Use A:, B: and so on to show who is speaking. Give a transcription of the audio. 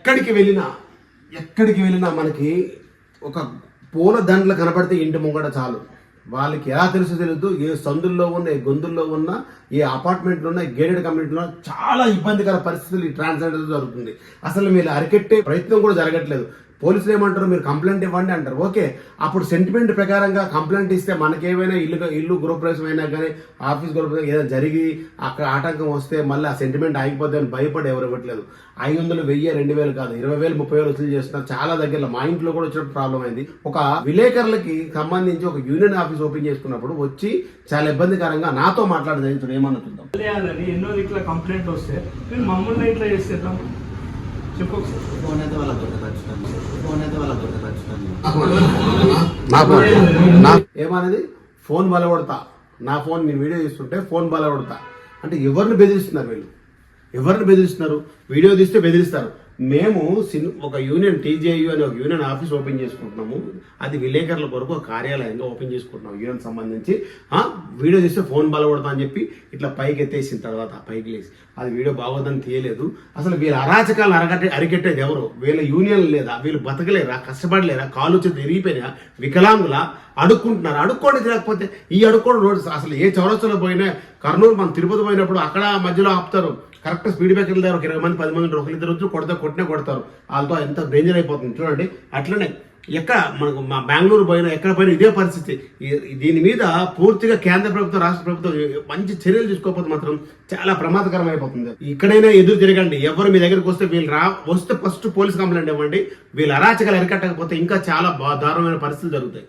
A: ఎక్కడికి వెళ్ళినా ఎక్కడికి వెళ్ళినా మనకి ఒక పూల దండలు కనపడితే ఇంటి ముంగట చాలు. వాళ్ళకి ఎలా తెలుసు తెలియదు ఏ సందుల్లో ఉన్న ఏ గొంతుల్లో ఉన్న ఏ అపార్ట్మెంట్లో ఉన్న గేటెడ్ కమ్యూనిటీలో చాలా ఇబ్బందికర పరిస్థితులు ఈ ట్రాన్స్జెండర్ జరుగుతుంది. అసలు మీరు అరికెట్టే ప్రయత్నం కూడా జరగట్లేదు. పోలీసులు ఏమంటారు? మీరు కంప్లైంట్ ఇవ్వండి అంటారు. ఓకే అప్పుడు సెంటిమెంట్ ప్రకారంగా కంప్లైంట్ ఇస్తే మనకేమైనా ఇల్లు ఇల్లు గృహప్రవేశం అయినా కానీ ఆఫీస్ గృహప్రవేశం ఏదైనా జరిగి అక్కడ ఆటంకం వస్తే మళ్ళీ ఆ సెంటిమెంట్ ఆగిపోతే అని భయపడి ఎవరు ఇవ్వట్లేదు. ఐదు వందలు వెయ్యి రెండు వేలు కాదు. ఇరవై వేలు ముప్పై వేలు వసూలు చేస్తున్నారు. చాలా దగ్గరలో మా ఇంట్లో కూడా వచ్చినప్పుడు ప్రాబ్లం అయింది. ఒక విలేకరులకి సంబంధించి ఒక యూనియన్ ఆఫీస్ ఓపెన్ చేసుకున్నప్పుడు వచ్చి చాలా ఇబ్బందికరంగా నాతో మాట్లాడదు చూడు ఏమన్నా చూద్దాం
B: ఎన్నో ఇట్లా కంప్లైంట్ వస్తే మమ్మల్ని ఇట్లా చేస్తే చెప్పు. ఒకసారి.
C: ఫోన్ అయితే వాళ్ళ దొరకచ్చుతాను ఫోన్ అయితే వాళ్ళ దొరకచ్చుతాను
A: నా ఫోన్. నా ఏమన్నది? ఫోన్ బలగొడతా నా ఫోన్ నేను వీడియో తీస్తుంటే ఫోన్ బలగొడతా అంటే ఎవరిని బెదిరిస్తున్నారు వీళ్ళు? ఎవరిని బెదిరిస్తున్నారు? వీడియో తీస్తే బెదిరిస్తారు. మేము సిన్ ఒక యూనియన్ టీజేయు అనే ఒక యూనియన్ ఆఫీస్ ఓపెన్ చేసుకుంటున్నాము. అది విలేకరుల కొరకు ఒక కార్యాలయంగా ఓపెన్ చేసుకుంటున్నాం యూనియన్ సంబంధించి. వీడియో తీస్తే ఫోన్ బలగొడతా అని చెప్పి ఇట్లా పైకి ఎత్తేసిన తర్వాత పైకి లేచి అది వీడియో బాగోదని తీయలేదు. అసలు వీళ్ళ అరాచకాలను అరగట్టే అరికెట్టేది ఎవరు? వీళ్ళ యూనియన్ లేదా? వీళ్ళు బతకలేరా? కష్టపడలేరా? కాలు చేతి ఎరిగిపోయినా వికలాంగుల? అడుక్కుంటున్నారు. అడుక్కోవడం లేకపోతే ఈ అడుక్కోవడం రోడ్డు అసలు ఏ చౌరస్తలో పోయినా కర్నూలు మనం తిరుపతి పోయినప్పుడు అక్కడ మధ్యలో ఆపుతారు. కరెక్ట్ స్పీడ్ బ్రేకర్ దగ్గర ఒక ఇరవై మంది పది మంది ఉంటారు. ఒకరి ఇద్దరు వచ్చి కొడితే కొట్టినా కొడతారు. వాళ్ళతో ఎంత డేంజర్ అయిపోతుంది చూడండి. అట్లనే ఎక్కడ మనకు మా బెంగళూరు పోయినా ఎక్కడ పోయినా ఇదే పరిస్థితి. దీని మీద పూర్తిగా కేంద్ర ప్రభుత్వం రాష్ట్ర ప్రభుత్వం మంచి చర్యలు తీసుకోకపోతే మాత్రం చాలా ప్రమాదకరం అయిపోతుంది. ఇక్కడైనా ఎదురు తిరగండి. ఎవరు మీ దగ్గరికి వస్తే వీళ్ళు రా వస్తే ఫస్ట్ పోలీస్ కంప్లైంట్ ఇవ్వండి. వీళ్ళు అరాచకాలు అరికట్టకపోతే ఇంకా చాలా బా- దారుణమైన పరిస్థితులు జరుగుతాయి.